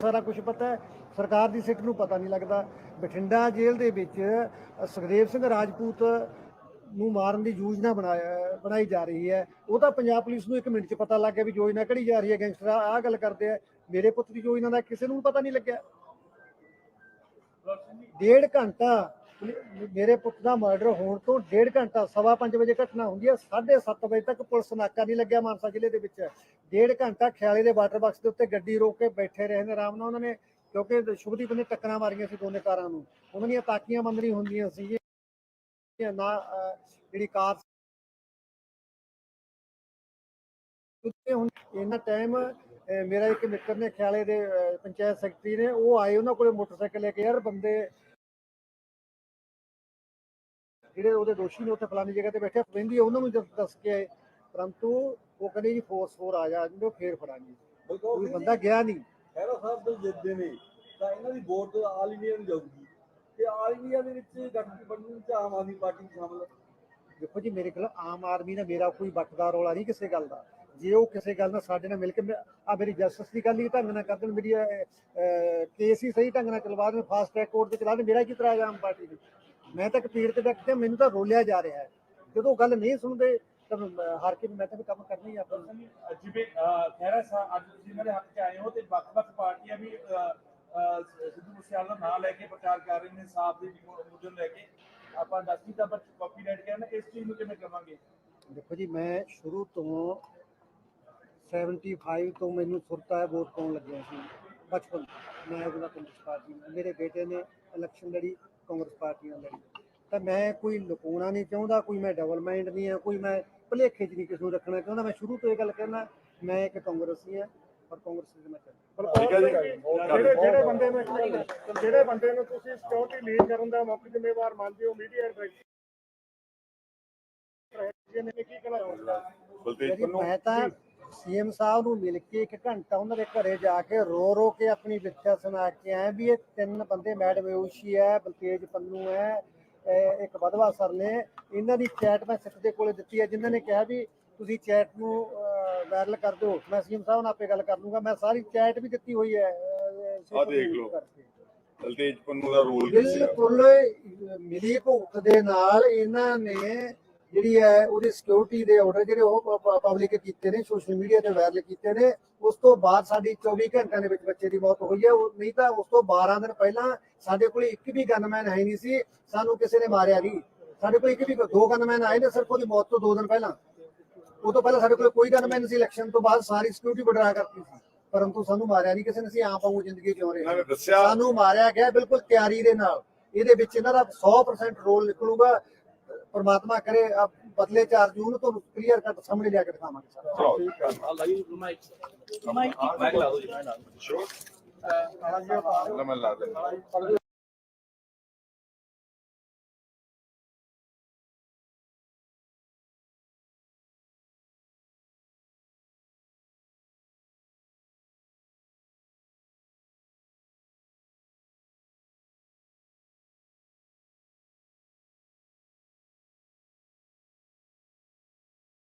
S3: ਸਾਰਾ ਕੁਝ ਪਤਾ ਹੈ। ਸਰਕਾਰ ਦੀ ਸਿੱਟ ਨੂੰ ਪਤਾ ਨਹੀਂ ਲੱਗਦਾ। ਬਠਿੰਡਾ ਜੇਲ੍ਹ ਦੇ ਵਿੱਚ ਸੁਖਦੇਵ ਸਿੰਘ ਰਾਜਪੂਤ ਨੂੰ ਮਾਰਨ ਦੀ ਯੋਜਨਾ ਬਣਾਇਆ ਬਣਾਈ ਜਾ ਰਹੀ ਹੈ। ਉਹ ਤਾਂ ਪੰਜਾਬ ਪੁਲਿਸ ਨੂੰ ਇੱਕ ਮਿੰਟ 'ਚ ਪਤਾ ਲੱਗ ਗਿਆ ਵੀ ਯੋਜਨਾ ਕਿਹੜੀ ਜਾ ਰਹੀ ਹੈ, ਗੈਂਗਸਟਰ ਆਹ ਗੱਲ ਕਰਦੇ ਆ। ਮੇਰੇ ਪੁੱਤ ਦੀ ਯੋਜਨਾ ਦਾ ਕਿਸੇ ਨੂੰ ਪਤਾ ਨਹੀਂ ਲੱਗਿਆ। ਡੇਢ ਘੰਟਾ ਮੇਰੇ ਪੁੱਤ ਦਾ ਮਰਡਰ ਹੋਣ ਤੋਂ ਡੇਢ ਘੰਟਾ, ਸਵਾ ਪੰਜ ਵਜੇ ਘਟਨਾ ਹੁੰਦੀ ਹੈ। 7:30 ਵਜੇ ਤੱਕ ਪੁਲਿਸ ਨਾਕਾ ਨਹੀਂ ਲੱਗਿਆ ਮਾਨਸਾ ਜ਼ਿਲ੍ਹੇ ਦੇ ਵਿੱਚ। ਡੇਢ ਘੰਟਾ ਖਿਆਲੇ ਦੇ ਵਾਟਰ ਬਾਕਸ ਦੇ ਉੱਤੇ ਗੱਡੀ ਰੋਕ ਕੇ ਬੈਠੇ ਰਹੇ ਨੇ ਆਰਾਮ ਨਾਲ ਉਹਨਾਂ ਨੇ, ਕਿਉਂਕਿ ਸ਼ੁਭਦੀਪ ਨੇ ਟੱਕਰਾਂ ਮਾਰੀਆਂ ਸੀ ਦੋਨੇ ਕਾਰਾਂ ਨੂੰ। ਉਹਨਾਂ ਦੀਆਂ ਤਾਕੀਆਂ ਬੰਦ ਨਹੀਂ ਹੁੰਦੀਆਂ ਸੀ ਨਾ ਜਿਹੜੀ ਕਾਰ ਉੱਤੇ ਹੁਣ ਇਹਨਾਂ ਟਾਈਮ ਮੇਰਾ ਇੱਕ ਮਿੱਤਰ ਨੇ ਖਿਆਲੇ ਦੇ ਪੰਚਾਇਤ ਸੈਕਟਰੀ ਨੇ ਉਹ ਆਏ ਉਹਨਾਂ ਕੋਲੇ ਮੋਟਰਸਾਈਕਲ ਲੈ ਕੇ ਯਾਰ ਬੰਦੇ ਜਿਹੜੇ ਉਹਦੇ ਦੋਸ਼ੀ ਨੇ ਉੱਥੇ ਫਲਾਨੀ ਜਗ੍ਹਾ ਤੇ ਬੈਠੇ ਰਹਿੰਦੀ ਉਹਨਾਂ ਨੂੰ ਜਦ ਦੱਸ ਕੇ ਆਏ ਪਰੰਤੂ ਉਹ ਕਹਿੰਦੇ ਜੀ ਫੋਰਸ ਫੋਰ ਆ ਜਾ ਜਿੰਦੋ ਫੇਰ ਫੜਾਂਗੇ। ਕੋਈ ਬੰਦਾ ਗਿਆ ਨਹੀਂ।
S5: ਖੈਰਾ ਸਾਹਿਬ ਦੇ ਜਿੱਦੇ ਨੇ ਤਾਂ ਇਹਨਾਂ ਦੀ ਵੋਟ ਆਲ ਇੰਡੀਆ ਨੂੰ ਜਾਊਗੀ। ਤੇ ਆਲ ਇੰਡੀਆ ਦੇ ਵਿੱਚ ਗਠਬੰਧਨ ਚ ਆਮ ਆਦਮੀ ਪਾਰਟੀ ਸ਼ਾਮਲ ਹੈ
S3: ਦੇਖੋ ਜੀ ਮੇਰੇ ਕੋਲ ਆਮ ਆਦਮੀ ਦਾ ਮੇਰਾ ਕੋਈ ਵੱਟਦਾ ਰੌਲਾ ਨਹੀਂ ਕਿਸੇ ਗੱਲ ਦਾ। ਜੇ ਉਹ ਕਿਸੇ ਗੱਲ ਨਾਲ ਸਾਡੇ ਨਾਲ ਮਿਲ ਕੇ ਆ ਮੇਰੀ ਜਸਟਿਸ ਦੀ ਗੱਲ ਹੀ ਢੰਗ ਨਾਲ ਕਰ ਦੇਣ ਮੇਰੀ ਕੇਸ ਹੀ ਸਹੀ ਢੰਗ ਨਾਲ ਚਲਵਾ ਦੇਣ ਫਾਸਟ ਟਰੈਕ ਕੋਰਟ ਤੇ ਚਲਾ ਦੇਣ ਮੇਰਾ ਕੀ ਤਰਾਜ ਆਮ ਪਾਰਟੀ ਦੀ? ਮੈਂ ਤਾਂ ਪੀੜ ਤੇ ਡੱਕ ਕੇ ਮੈਨੂੰ ਤਾਂ ਰੋਲਿਆ ਜਾ ਰਿਹਾ ਹੈ। ਜਦੋਂ ਗੱਲ ਨਹੀਂ ਸੁਣਦੇ ਤਾਂ ਹਾਰ ਕੇ ਮੈਂ ਤਾਂ ਵੀ ਕੰਮ ਕਰਨਾ ਹੀ ਆ। ਆਪਣਾ
S2: ਜਿਵੇਂ ਖਹਿਰਾ ਸਾਹਿਬ ਅੱਜ ਤੁਸੀਂ ਦੇ ਹੱਕ 'ਚ ਆਏ ਹੋ ਤੇ ਵੱਖ-ਵੱਖ ਪਾਰਟੀਆਂ ਵੀ ਸਿੱਧੂ ਮੂਸੇਵਾਲਾ ਦਾ ਨਾਂ ਲੈ ਕੇ ਪ੍ਰਚਾਰ ਕਰ ਰਹੇ ਨੇ, ਸਾਫ਼ ਦੀ ਮੁੱਦੇ ਲੈ ਕੇ। ਆਪਾਂ ਦਸਵੀਂ ਦਾ ਕਾਪੀ ਰਾਈਟ ਕਰਨਾ ਇਸ ਚੀਜ਼ ਨੂੰ ਕਿਵੇਂ ਕਰਾਂਗੇ
S3: ਦੇਖੋ ਜੀ, ਮੈਂ ਸ਼ੁਰੂ ਤੋਂ 75 ਤੋਂ ਮੈਨੂੰ ਸੁਰਤਾ ਹੈ ਵੋਟ ਪਾਉਣ ਲੱਗਿਆ ਸੀ। ਬਚਪਨ ਮੈਂ ਉਹਦਾ ਕਾਂਗਰਸ ਪਾਰਟੀ ਮੇਰੇ ਬੇਟੇ ਨੇ ਇਲੈਕਸ਼ਨ ਲੜੀ, ਕਾਂਗਰਸ ਪਾਰਟੀ ਨਾਲ ਲੜੀ। ਤਾਂ ਮੈਂ ਕੋਈ ਲੁਕਾਉਣਾ ਨਹੀਂ ਚਾਹੁੰਦਾ, ਕੋਈ ਮੈਂ ਡਬਲ ਮਾਈਂਡ ਨਹੀਂ ਹੈ ਕੋਈ ਮੈਂ ਭੁਲੇਖੇ 'ਚ ਨਹੀਂ ਕਿਸੇ ਨੂੰ ਰੱਖਣਾ ਚਾਹੁੰਦਾ। ਮੈਂ ਸ਼ੁਰੂ ਤੋਂ ਇਹ ਗੱਲ ਕਹਿਣਾ, ਮੈਂ ਇੱਕ ਕਾਂਗਰਸੀ ਹਾਂ। ਪਰ ਕਾਂਗਰਸ ਦੇ ਮੈਂ ਚੱਲਦਾ
S1: ਠੀਕ ਹੈ ਜੀ।
S6: ਜਿਹੜੇ ਜਿਹੜੇ ਬੰਦੇ ਨੂੰ ਜਿਹੜੇ ਬੰਦੇ ਨੂੰ ਤੁਸੀਂ ਸਿਕਿਉਰਿਟੀ ਲੀਡ ਕਰਨ ਦਾ ਮੁੱਖ ਜ਼ਿੰਮੇਵਾਰ ਮੰਨਦੇ ਹੋ ਮੀਡੀਆ ਡਾਇਰੈਕਟਰ ਨੇ ਕੀ ਕਹਿਣਾ ਚਾਹੁੰਦਾ
S1: ਬਲਤੇਜ
S3: ਜੀ,
S1: ਪੰਨੂ
S3: ਮੈਂ ਤਾਂ ਸੀਐਮ ਸਾਹਿਬ ਨੂੰ ਮਿਲ ਕੇ ਇੱਕ ਘੰਟਾ ਉਹਨਾਂ ਦੇ ਘਰੇ ਜਾ ਕੇ ਰੋ ਰੋ ਕੇ ਆਪਣੀ ਵਿਥਿਆ ਸੁਣਾ ਕੇ ਆਇਆ ਵੀ ਇਹ ਤਿੰਨ ਬੰਦੇ ਮੈਡਮ ਯੋਸ਼ੀ ਹੈ ਬਲਤੇਜ ਪੰਨੂ ਹੈ ਇੱਕ ਵਧਵਾ ਸਰ ਨੇ। ਇਹਨਾਂ ਦੀ ਚੈਟ ਮੈਂ ਸਿੱਖ ਦੇ ਕੋਲੇ ਦਿੱਤੀ ਹੈ ਜਿਨ੍ਹਾਂ ਨੇ ਕਿਹਾ ਵੀ ਤੁਸੀਂ ਚੈਟ ਨੂੰ ਵਾਇਰਲ ਕਰ ਦਿਓ। ਮੈਂ ਸੀਐਮ ਸਾਹਿਬ ਨਾਲ ਆਪੇ ਗੱਲ ਕਰ ਲੂੰਗਾ। ਮੈਂ ਸਾਰੀ ਚੈਟ ਵੀ ਦਿੱਤੀ ਹੋਈ ਹੈ
S1: ਆਹ ਦੇਖ ਲਓ। ਬਲਤੇਜ ਪੰਨੂ ਦਾ ਰੋਲ ਕੀ ਸੀ
S3: ਬਿਲਕੁਲ ਮਿਲੀ ਭੁਗਤ ਦੇ ਨਾਲ ਇਹਨਾਂ ਨੇ ਜਿਹੜੀ ਹੈ ਉਹਦੀ ਸਿਕਿਉਰਿਟੀ ਦੇ ਆਰਡਰ ਜਿਹੜੇ ਉਹ ਪਬਲਿਕ ਕੀਤੇ ਨੇ ਸੋਸ਼ਲ ਮੀਡੀਆ ਤੇ ਵਾਇਰਲ ਕੀਤੇ ਨੇ। ਉਸ ਤੋਂ ਬਾਅਦ ਸਾਡੀ 24 ਘੰਟਿਆਂ ਦੇ ਵਿੱਚ ਬੱਚੇ ਦੀ ਮੌਤ ਹੋਈ ਹੈ। ਉਹ ਨਹੀਂ ਤਾਂ ਉਸ ਤੋਂ 12 ਦਿਨ ਪਹਿਲਾਂ ਸਾਡੇ ਕੋਲ ਇੱਕ ਵੀ ਗਨਮੈਨ ਹੈ ਨਹੀਂ ਸੀ। ਸਾਨੂੰ ਕਿਸੇ ਨੇ ਮਾਰਿਆ ਨਹੀਂ। ਸਾਡੇ ਕੋਲ ਇੱਕ ਵੀ ਦੋ ਗਨਮੈਨ ਆਏ ਨੇ ਸਿਰਫ ਉਹਦੀ ਮੌਤ ਤੋਂ 2 ਦਿਨ ਪਹਿਲਾਂ। ਉਹ ਤੋਂ ਪਹਿਲਾਂ ਸਾਡੇ ਕੋਲ ਕੋਈ ਗਨਮੈਨ ਸੀ ਇਲੈਕਸ਼ਨ ਤੋਂ ਬਾਅਦ ਸਾਰੀ ਸਿਕਿਉਰਿਟੀ ਬਡਰਾ ਕਰਤੀ ਸੀ। ਪਰੰਤੂ ਸਾਨੂੰ ਮਾਰਿਆ ਨਹੀਂ ਕਿਸੇ ਨੇ ਅਸੀਂ ਆਪ ਵਾਂਗੂ ਜ਼ਿੰਦਗੀ ਜਿਉ ਰਹੇ ਹਾਂ। ਸਾਨੂੰ ਮਾਰਿਆ ਗਿਆ ਬਿਲਕੁਲ ਤਿਆਰੀ ਦੇ ਨਾਲ। ਇਹਦੇ ਵਿੱਚ ਇਹਨਾਂ ਦਾ 100% ਰੋਲ ਨਿਕਲੂਗਾ। ਪਰਮਾਤਮਾ ਕਰੇ ਆ ਬਦਲੇ 4 ਜੂਨ ਨੂੰ ਤੁਹਾਨੂੰ ਕਲੀਅਰ ਕੱਟ ਸਾਹਮਣੇ ਲਿਆ ਕੇ ਦਿਖਾਵਾਂਗੇ ਸਰ।
S1: ਚਲੋ। ਮੈਂ ਲਾ ਦਿੰਦਾ।